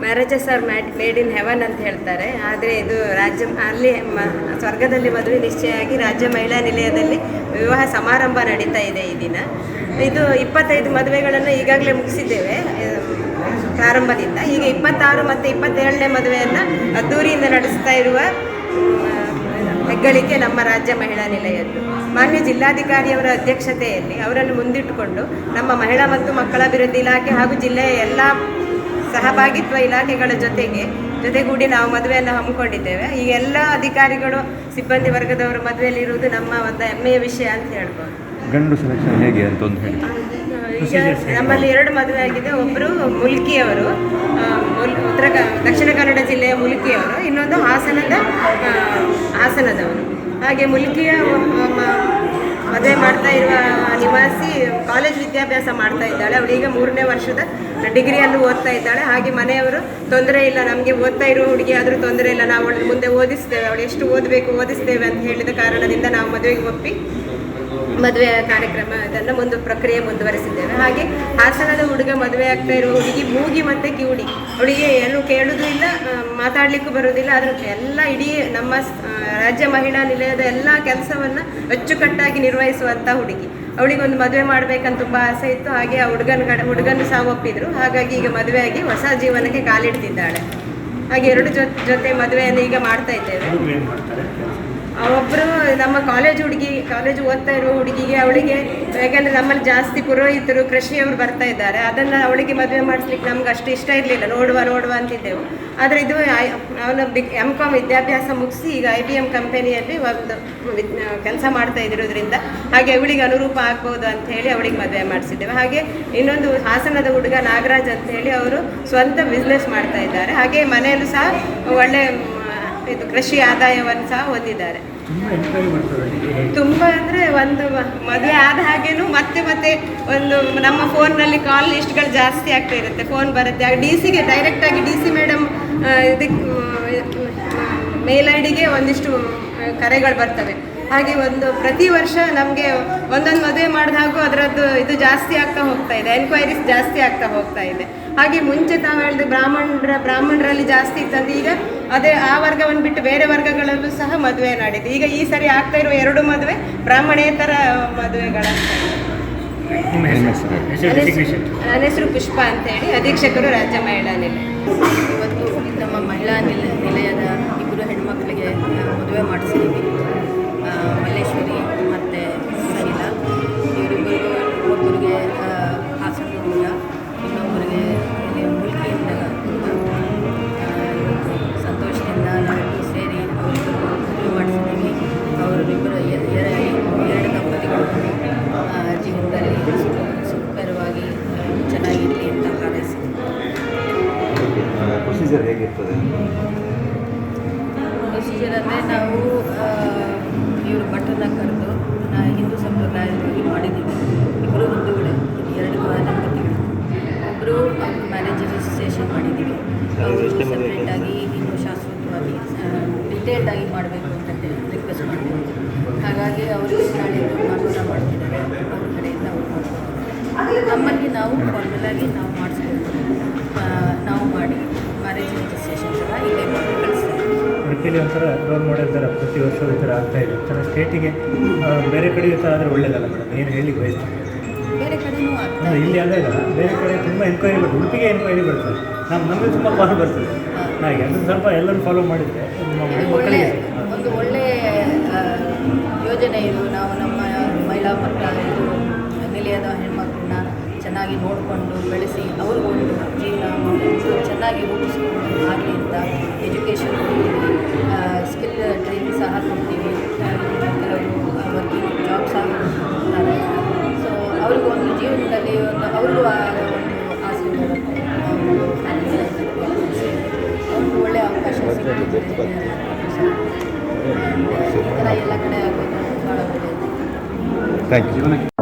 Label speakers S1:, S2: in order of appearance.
S1: Marriages are mad made in heaven ಅಂತ ಹೇಳ್ತಾರೆ. ಆದರೆ ಇದು ರಾಜ್ಯ, ಅಲ್ಲಿ ಮ- ಸ್ವರ್ಗದಲ್ಲಿ ಮದುವೆ ನಿಶ್ಚಯವಾಗಿ ರಾಜ್ಯ ಮಹಿಳಾ ನಿಲಯದಲ್ಲಿ ವಿವಾಹ ಸಮಾರಂಭ ನಡೀತಾ ಇದೆ ಈ ದಿನ. ಇದು ಇಪ್ಪತ್ತೈದು ಮದುವೆಗಳನ್ನು ಈಗಾಗಲೇ ಮುಗಿಸಿದ್ದೇವೆ ಪ್ರಾರಂಭದಿಂದ. ಈಗ ಇಪ್ಪತ್ತಾರು ಮತ್ತು ಇಪ್ಪತ್ತೇಳನೇ ಮದುವೆಯನ್ನು ಅದ್ದೂರಿಯಿಂದ ನಡೆಸ್ತಾ ಇರುವ ಹೆಗ್ಗಳಿಕೆ ನಮ್ಮ ರಾಜ್ಯ ಮಹಿಳಾ ನಿಲಯದ್ದು. ಮಾನ್ಯ ಜಿಲ್ಲಾಧಿಕಾರಿಯವರ ಅಧ್ಯಕ್ಷತೆಯಲ್ಲಿ ಅವರನ್ನು ಮುಂದಿಟ್ಟುಕೊಂಡು ನಮ್ಮ ಮಹಿಳಾ ಮತ್ತು ಮಕ್ಕಳ ಅಭಿವೃದ್ಧಿ ಇಲಾಖೆ ಹಾಗೂ ಜಿಲ್ಲೆಯ ಎಲ್ಲ ಸಹಭಾಗಿತ್ವ ಇಲಾಖೆಗಳ ಜೊತೆಗೆ ಜೊತೆಗೂಡಿ ನಾವು ಮದುವೆಯನ್ನು ಹಮ್ಮಿಕೊಂಡಿದ್ದೇವೆ. ಈ ಎಲ್ಲ ಅಧಿಕಾರಿಗಳು ಸಿಬ್ಬಂದಿ ವರ್ಗದವರು ಮದುವೆಯಲ್ಲಿ ಇರುವುದು ನಮ್ಮ ಒಂದು ಹೆಮ್ಮೆಯ ವಿಷಯ ಅಂತ ಹೇಳ್ಬೋದು.
S2: ಗಂಡು ಸೆಲೆಕ್ಷನ್ ಹೇಗೆ ಅಂತ ಒಂದು ಹೇಳಿ.
S1: ಈಗ ನಮ್ಮಲ್ಲಿ ಎರಡು ಮದುವೆ ಆಗಿದೆ. ಒಬ್ಬರು ಮುಲ್ಕಿಯವರು ಉತ್ತರ ದಕ್ಷಿಣ ಕನ್ನಡ ಜಿಲ್ಲೆಯ ಮುಲ್ಕಿಯವರು ಇನ್ನೊಂದು ಹಾಸನದ ಹಾಸನದವರು. ಹಾಗೆ ಮುಲ್ಕಿಯ ಮದುವೆ ಮಾಡ್ತಾ ಇರುವ ನಿವಾಸಿ ಕಾಲೇಜ್ ವಿದ್ಯಾಭ್ಯಾಸ ಮಾಡ್ತಾ ಇದ್ದಾಳೆ. ಈಗ ಮೂರನೇ ವರ್ಷದ ಡಿಗ್ರಿಯಲ್ಲೂ ಓದ್ತಾ ಇದ್ದಾಳೆ. ಹಾಗೆ ಮನೆಯವರು ತೊಂದರೆ ಇಲ್ಲ, ನಮಗೆ ಓದ್ತಾ ಇರೋ ಹುಡುಗಿ ಆದರೂ ತೊಂದರೆ ಇಲ್ಲ. ನಾವು ಅವಳು ಮುಂದೆ ಓದಿಸ್ತೇವೆ. ಅವಳು ಎಷ್ಟು ಓದಬೇಕು, ಓದಿಸ್ತೇವೆ ಅಂತ ಹೇಳಿದ ಕಾರಣದಿಂದ ನಾವು ಮದುವೆಗೆ ಒಪ್ಪಿ ಮದುವೆ ಕಾರ್ಯಕ್ರಮ ಅದನ್ನು ಮುಂದೆ ಪ್ರಕ್ರಿಯೆ ಮುಂದುವರಿಸಿದ್ದೇವೆ. ಹಾಗೆ ಹಾಸನದ ಹುಡುಗ ಮದುವೆ ಆಗ್ತಾ ಇರುವ ಹುಡುಗಿ ಮೂಗಿ ಮತ್ತು ಕಿವುಡಿ. ಅವಳಿಗೆ ಏನು ಕೇಳೋದು ಇಲ್ಲ ಮಾತಾಡಲಿಕ್ಕೂ ಬರೋದಿಲ್ಲ ಅದ್ರ ಎಲ್ಲ ಇಡೀ ನಮ್ಮ ರಾಜ್ಯ ಮಹಿಳಾ ನಿಲಯದ ಎಲ್ಲ ಕೆಲಸವನ್ನು ಅಚ್ಚುಕಟ್ಟಾಗಿ ನಿರ್ವಹಿಸುವಂಥ ಹುಡುಗಿ. ಅವಳಿಗೆ ಒಂದು ಮದುವೆ ಮಾಡ್ಬೇಕಂತ ತುಂಬ ಆಸೆ ಇತ್ತು. ಹಾಗೆ ಆ ಹುಡುಗನ ಕಡೆ ಹುಡುಗನ ಸಹ ಒಪ್ಪಿದ್ರು. ಹಾಗಾಗಿ ಈಗ ಮದುವೆಯಾಗಿ ಹೊಸ ಜೀವನಕ್ಕೆ ಕಾಲಿಡ್ತಿದ್ದಾಳೆ. ಹಾಗೆ ಎರಡು ಜೊತೆ ಜೊತೆ ಮದುವೆಯನ್ನು ಈಗ ಮಾಡ್ತಾ ಇದ್ದೇವೆ. ಒಬ್ಬರು ನಮ್ಮ ಕಾಲೇಜ್ ಹುಡುಗಿ ಕಾಲೇಜ್ ಓದ್ತಾ ಇರೋ ಹುಡುಗಿಗೆ ಅವಳಿಗೆ, ಯಾಕಂದರೆ ನಮ್ಮಲ್ಲಿ ಜಾಸ್ತಿ ಪುರೋಹಿತರು, ಕೃಷಿಯವರು ಬರ್ತಾ ಇದ್ದಾರೆ. ಅದನ್ನು ಅವಳಿಗೆ ಮದುವೆ ಮಾಡಿಸ್ಲಿಕ್ಕೆ ನಮ್ಗೆ ಅಷ್ಟು ಇಷ್ಟ ಇರಲಿಲ್ಲ. ನೋಡುವ ನೋಡುವ ಅಂತಿದ್ದೆವು. ಆದರೆ ಇದು ಅವನು ಬಿ ಎಂ ಕಾಮ್ ವಿದ್ಯಾಭ್ಯಾಸ ಮುಗಿಸಿ ಈಗ ಐ ಬಿ ಎಂ ಕಂಪನಿಯಲ್ಲಿ ಒಂದು ಕೆಲಸ ಮಾಡ್ತಾ ಇದ್ದಿರೋದ್ರಿಂದ ಹಾಗೆ ಅವಳಿಗೆ ಅನುರೂಪ ಆಗ್ಬೋದು ಅಂತ ಹೇಳಿ ಅವಳಿಗೆ ಮದುವೆ ಮಾಡಿಸಿದ್ದೇವೆ. ಹಾಗೆ ಇನ್ನೊಂದು ಹಾಸನದ ಹುಡುಗ ನಾಗರಾಜ್ ಅಂತ ಹೇಳಿ ಅವರು ಸ್ವಂತ ಬಿಸ್ನೆಸ್ ಮಾಡ್ತಾ ಇದ್ದಾರೆ. ಹಾಗೆ ಮನೆಯಲ್ಲೂ ಸಹ ಒಳ್ಳೆ ಇದು ಕೃಷಿ ಆದಾಯವನ್ನು ಸಹ ಹೊಂದಿದ್ದಾರೆ.
S3: ತುಂಬ
S1: ಅಂದ್ರೆ ಒಂದು ಮದುವೆ ಆದ ಹಾಗೇನು ಮತ್ತೆ ಮತ್ತೆ ಒಂದು ನಮ್ಮ ಫೋನ್ನಲ್ಲಿ ಕಾಲ್ ಲಿಸ್ಟ್ಗಳು ಜಾಸ್ತಿ ಆಗ್ತಾ ಇರುತ್ತೆ. ಫೋನ್ ಬರುತ್ತೆ. ಡಿ ಸಿಗೆ ಡೈರೆಕ್ಟಾಗಿ ಡಿ ಸಿ ಮೇಡಮ್ ಇದಕ್ಕೆ ಮೇಲ್ ಐ ಡಿಗೆ ಒಂದಿಷ್ಟು ಕರೆಗಳು ಬರ್ತವೆ. ಹಾಗೆ ಒಂದು ಪ್ರತಿ ವರ್ಷ ನಮಗೆ ಒಂದೊಂದು ಮದುವೆ ಮಾಡಿದ ಹಾಗೂ ಅದರದ್ದು ಇದು ಜಾಸ್ತಿ ಆಗ್ತಾ ಹೋಗ್ತಾ ಇದೆ ಎನ್ಕ್ವೈರೀಸ್ ಜಾಸ್ತಿ ಆಗ್ತಾ ಹೋಗ್ತಾ ಇದೆ. ಹಾಗೆ ಮುಂಚೆ ತಾವು ಹೇಳಿದ ಬ್ರಾಹ್ಮಣರ ಬ್ರಾಹ್ಮಣರಲ್ಲಿ ಜಾಸ್ತಿ ಇತ್ತಂದ್ರೆ ಈಗ ಅದೇ ಆ ವರ್ಗವನ್ನು ಬಿಟ್ಟು ಬೇರೆ ವರ್ಗಗಳಲ್ಲೂ ಸಹ ಮದುವೆ ನಾಡಿದ್ದು. ಈಗ ಈ ಸರಿ ಆಗ್ತಾ ಇರುವ ಎರಡು ಮದುವೆ ಬ್ರಾಹ್ಮಣೇತರ
S3: ಮದುವೆಗಳ
S1: ನನ್ನ ಹೆಸರು- ಪುಷ್ಪ ಅಂತೇಳಿ ಅಧೀಕ್ಷಕರು ರಾಜ್ಯ ಮಹಿಳಾ ನಿಲಯ.
S4: ಇವತ್ತು ನಮ್ಮ ಮಹಿಳಾ ನಿಲ ನಿಲಯದ ಇಬ್ಬರು ಹೆಣ್ಮಕ್ಳಿಗೆ ಮದುವೆ ಮಾಡಿಸಿದ್ದೀವಿ
S2: ಪ್ರೊಸೀಜರ್
S4: ಅಂದರೆ ನಾವು ಇವರು ಭಟ್ರನ್ನ ಕರೆದು ನಾ ಹಿಂದೂ ಸಂಪ್ರದಾಯವಾಗಿ ಮಾಡಿದ್ದೀವಿ. ಇಬ್ಬರು ಹಿಂದೂಗಳು ಎರಡು ದಂಪತಿಗಳು ಒಬ್ಬರು ಅವ್ರ ಮ್ಯಾರೇಜ್ ರಿಜಿಸ್ಟ್ರೇಷನ್ ಮಾಡಿದ್ದೀವಿ. ಅವರು ಸಪ್ರೇಟಾಗಿ ಇನ್ನು ಶಾಶ್ವತವಾಗಿ ಡಿಟೇಲ್ಡಾಗಿ ಮಾಡಬೇಕು ಅಂತ ರಿಕ್ವೆಸ್ಟ್ ಮಾಡಿದ್ದೀವಿ ಹಾಗಾಗಿ ಅವರು ನಾಳೆ ಮಾಡ್ತಿದ್ದಾರೆ. ಅವ್ರ ಕಡೆಯಿಂದ ಅವ್ರು ನಮ್ಮಲ್ಲಿ ನಾವು ಫಾರ್ಮಲ್ ಆಗಿ ನಾವು ಮಾಡಿಸ್ಬೇಕು
S3: ಉಡುಪಿಲಿ ಒಂಥರ ರೋಲ್ ಮಾಡೆಲ್ ಥರ ಪ್ರತಿ ವರ್ಷ ಈ ಥರ ಆಗ್ತಾ ಇದೆ. ಒಂಥರ ಸ್ಟೇಟಿಗೆ ಬೇರೆ ಕಡೆ ಈ ಥರ ಆದರೆ ಒಳ್ಳೇದಲ್ಲ ಮೇಡಮ್ ಏನು ಹೇಳಿ ಬಯಸ್ತೀನಿ
S4: ಬೇರೆ ಕಡೆನೂ
S3: ಇಲ್ಲಿ ಅದೇ ಇಲ್ಲ ಬೇರೆ ಕಡೆ ತುಂಬ ಎನ್ಕ್ವೈರಿ ಬರ್ತದೆ ಉಡುಪಿಗೆ ಎನ್ಕ್ವೈರಿ ಬರ್ತದೆ. ನಮ್ಮ ನಮಗೆ ತುಂಬ ಕಾಲ್ ಬರ್ತದೆ. ಹಾಗೆ ಅದನ್ನು ಸ್ವಲ್ಪ ಎಲ್ಲರೂ ಫಾಲೋ ಮಾಡಿದರೆ
S4: ಒಳ್ಳೆ ಒಂದು ಒಳ್ಳೆ ಯೋಜನೆ ಇದು. ನಾವು ನಮ್ಮ ಮಹಿಳಾ ಮಕ್ಕಳ ಇದು ನಿಲಯದ ಚೆನ್ನಾಗಿ ನೋಡಿಕೊಂಡು ಬೆಳೆಸಿ ಅವ್ರಿಗೊಂದು ಜೀವನ ಒಂದು ಚೆನ್ನಾಗಿ ರೂಪಿಸ್ಕೊಂಡು ಆಗಲಿ ಅಂತ ಎಜುಕೇಷನ್ ಸ್ಕಿಲ್ ಟ್ರೈನಿಂಗ್ ಸಹ ಕೊಡ್ತೀವಿ. ಕೆಲವರು ವರ್ಕಿಂಗ್ ಜಾಬ್ ಸಹ ಕೊಡ್ತಾರೆ. ಸೊ ಅವ್ರಿಗೂ ಒಂದು ಜೀವನದಲ್ಲಿ ಒಂದು ಅವ್ರಿಗೂ ಆ ಒಂದು ಆಸೆ ಒಂದು. ಅವ್ರಿಗೂ ಒಳ್ಳೆಯ ಅವಕಾಶ ಸಿಗುತ್ತೆ ಈ ಥರ ಎಲ್ಲ ಕಡೆ ಆಗೋದು ಭಾಳ ಒಳ್ಳೆಯದು.
S2: Thank you